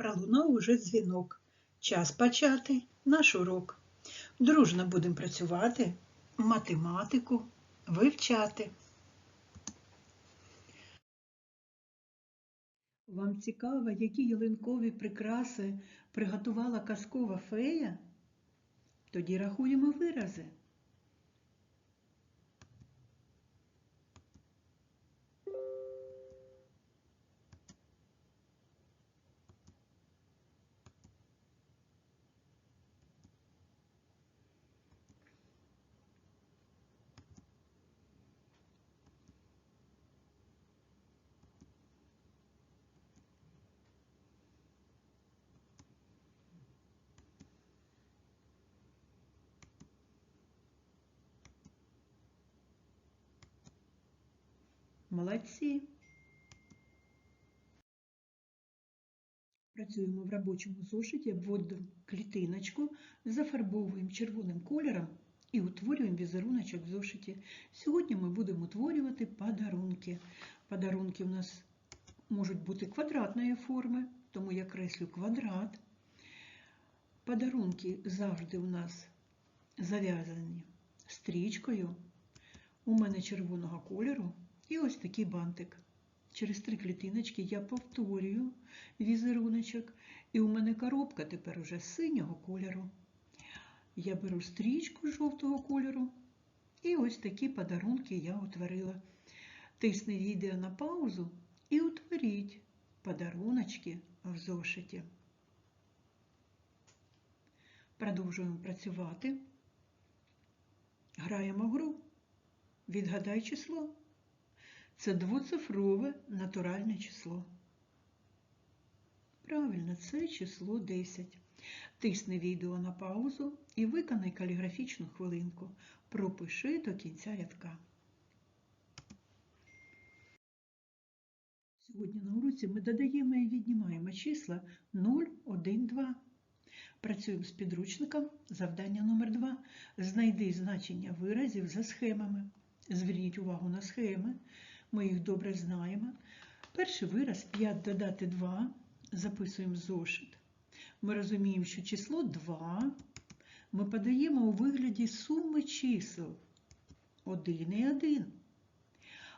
Пролунав уже дзвінок. Час почати наш урок. Дружно будемо працювати, математику вивчати. Вам цікаво, які ялинкові прикраси приготувала казкова фея? Тоді рахуємо вирази. Молодці. Працюємо в робочому зошиті, обводимо клітиночку, зафарбовуємо червоним кольором і утворюємо візеруночок в зошиті. Сьогодні ми будемо утворювати подарунки. Подарунки у нас можуть бути квадратної форми, тому я креслю квадрат. Подарунки завжди у нас зав'язані стрічкою. У мене червоного кольору. І ось такий бантик. Через три клітиночки я повторюю візеруночок, і у мене коробка тепер уже синього кольору. Я беру стрічку жовтого кольору, і ось такі подарунки я утворила. Тисни відео на паузу і утворіть подаруночки в зошиті. Продовжуємо працювати. Граємо гру. Відгадай число. Це двоцифрове натуральне число. Правильно, це число 10. Тисни відео на паузу і виконай каліграфічну хвилинку. Пропиши до кінця рядка. Сьогодні на уроці ми додаємо і віднімаємо числа 0, 1, 2. Працюємо з підручником. Завдання номер 2. Знайди значення виразів за схемами. Зверніть увагу на схеми. Ми їх добре знаємо. Перший вираз 5 додати 2. Записуємо зошит. Ми розуміємо, що число 2 ми подаємо у вигляді суми чисел 1 і 1.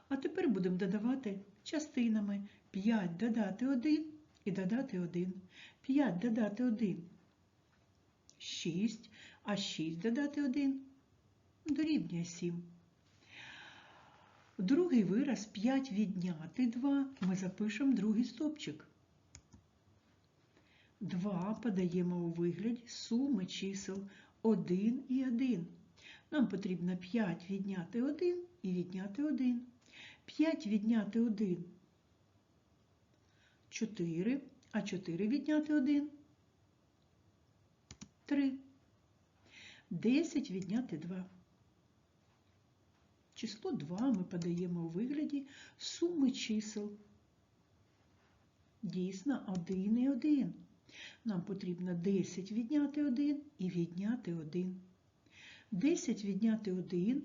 А тепер будемо додавати частинами 5 додати 1 і додати 1. 5 додати 1 6, а 6 додати 1 дорівнює 7. Другий вираз 5 відняти 2, ми запишемо другий стопчик. 2 подаємо у вигляді суми чисел 1 і 1. Нам потрібно 5 відняти 1 і відняти 1. 5 відняти 1 4, а 4 відняти 1 3. 10 відняти 2. Число 2 ми подаємо у вигляді суми чисел. Дійсно, 1 і 1. Нам потрібно 10 відняти 1 і відняти 1. 10 відняти 1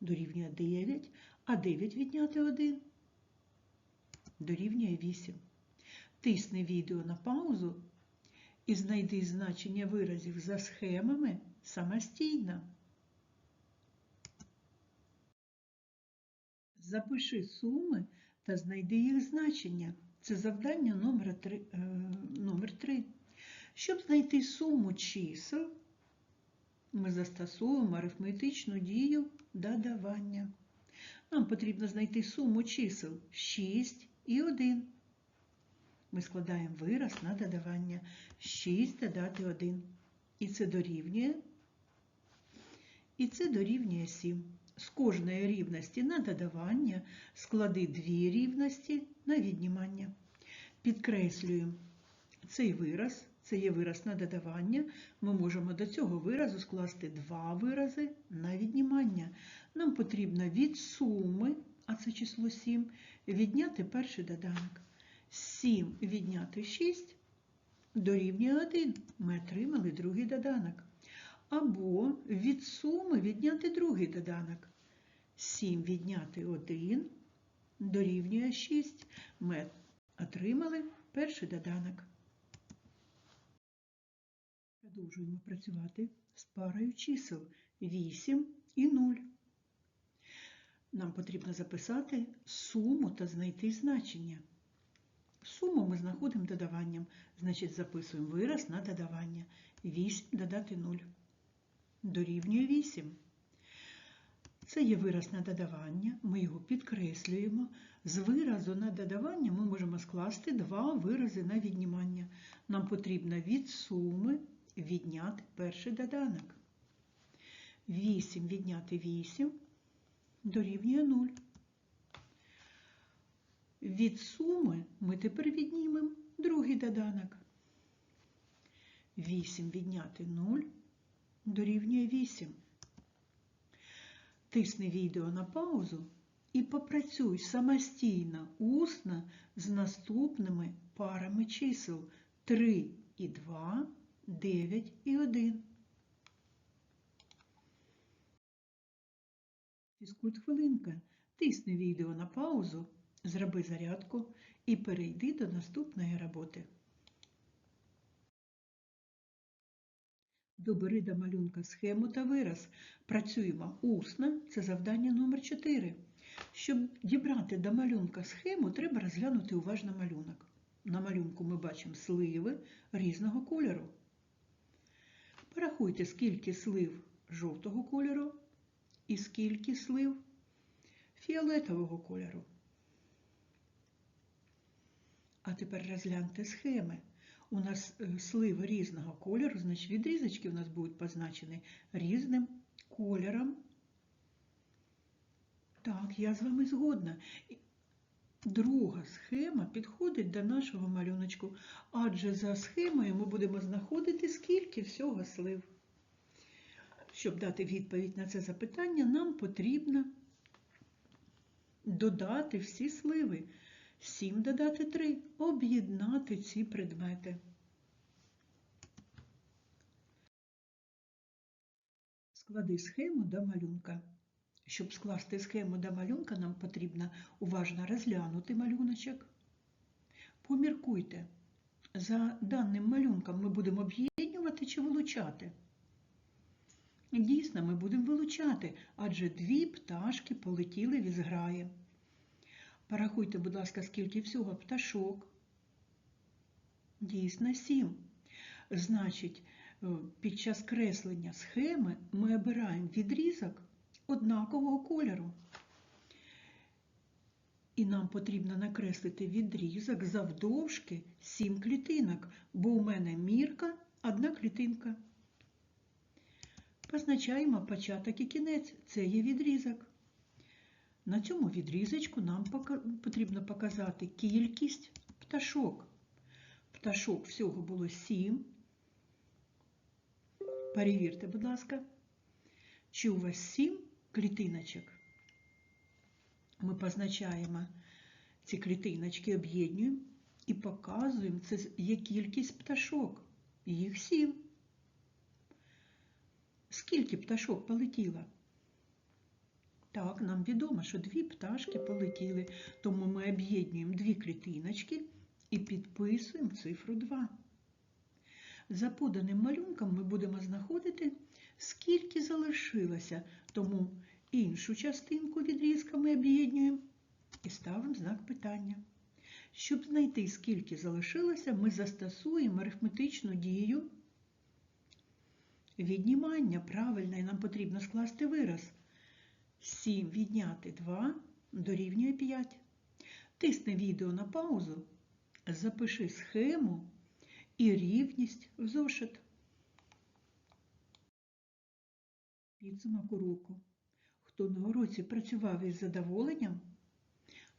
дорівнює 9, а 9 відняти 1 дорівнює 8. Тисни відео на паузу і знайди значення виразів за схемами самостійно. Запиши суми та знайди їх значення. Це завдання номер 3. Е, номер 3. Щоб знайти суму чисел, ми застосовуємо арифметичну дію додавання. Нам потрібно знайти суму чисел 6 і 1. Ми складаємо вираз на додавання 6 додати 1. І це дорівнює, і це дорівнює 7. З кожної рівності на додавання склади дві рівності на віднімання. Підкреслюємо цей вираз, це є вираз на додавання. Ми можемо до цього виразу скласти два вирази на віднімання. Нам потрібно від суми, а це число 7, відняти перший доданок. 7 відняти 6 дорівнює 1. Ми отримали другий доданок. Або від суми відняти другий доданок. 7 відняти 1 дорівнює 6. Ми отримали перший доданок. Продовжуємо працювати з парою чисел 8 і 0. Нам потрібно записати суму та знайти значення. Суму ми знаходимо додаванням, значить записуємо вираз на додавання. 8 додати 0. Дорівнює 8. Це є вираз на додавання, ми його підкреслюємо. З виразу на додавання ми можемо скласти два вирази на віднімання. Нам потрібно від суми відняти перший доданок. 8 відняти 8 дорівнює 0. Від суми ми тепер віднімемо другий доданок. 8 відняти 0 дорівнює 8. Тисни відео на паузу і попрацюй самостійно, усно з наступними парами чисел 3 і 2, 9 і 1. Фізкульт хвилинка. Тисни відео на паузу, зроби зарядку і перейди до наступної роботи. Добери до малюнка схему та вираз. Працюємо усно, це завдання номер 4. Щоб дібрати до малюнка схему, треба розглянути уважно малюнок. На малюнку ми бачимо сливи різного кольору. Порахуйте, скільки слив жовтого кольору і скільки слив фіолетового кольору. А тепер розгляньте схеми. У нас сливи різного кольору, значить відрізочки у нас будуть позначені різним кольором. Так, я з вами згодна. Друга схема підходить до нашого малюночку, адже за схемою ми будемо знаходити, скільки всього слив. Щоб дати відповідь на це запитання, нам потрібно додати всі сливи. 7 додати 3, об'єднати ці предмети. Склади схему до малюнка. Щоб скласти схему до малюнка, нам потрібно уважно розглянути малюночок. Поміркуйте, за даним малюнком ми будемо об'єднувати чи вилучати. Дійсно, ми будемо вилучати, адже дві пташки полетіли в ізграї. Порахуйте, будь ласка, скільки всього пташок. Дійсно, сім. Значить, під час креслення схеми ми обираємо відрізок однакового кольору. І нам потрібно накреслити відрізок завдовжки 7 клітинок, бо у мене мірка одна клітинка. Позначаємо початок і кінець. Це є відрізок. На цьому відрізочку нам потрібно показати кількість пташок. Пташок всього було 7. Перевірте, будь ласка, чи у вас 7 клітиночок. Ми позначаємо ці клітиночки, об'єднуємо і показуємо, це є кількість пташок. Їх 7. Скільки пташок полетіло? Так, нам відомо, що дві пташки полетіли, тому ми об'єднуємо дві клітиночки і підписуємо цифру 2. За поданим малюнком ми будемо знаходити, скільки залишилося, тому іншу частинку відрізка ми об'єднуємо і ставимо знак питання. Щоб знайти, скільки залишилося, ми застосуємо арифметичну дію віднімання. Правильно, і нам потрібно скласти вираз. 7 відняти 2 дорівнює 5. Тисни відео на паузу, запиши схему і рівність в зошит. Підсумок уроку. Хто на уроці працював із задоволенням,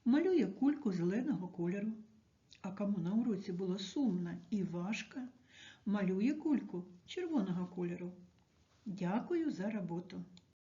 малює кульку зеленого кольору. А кому на уроці було сумно і важко, малює кульку червоного кольору. Дякую за роботу!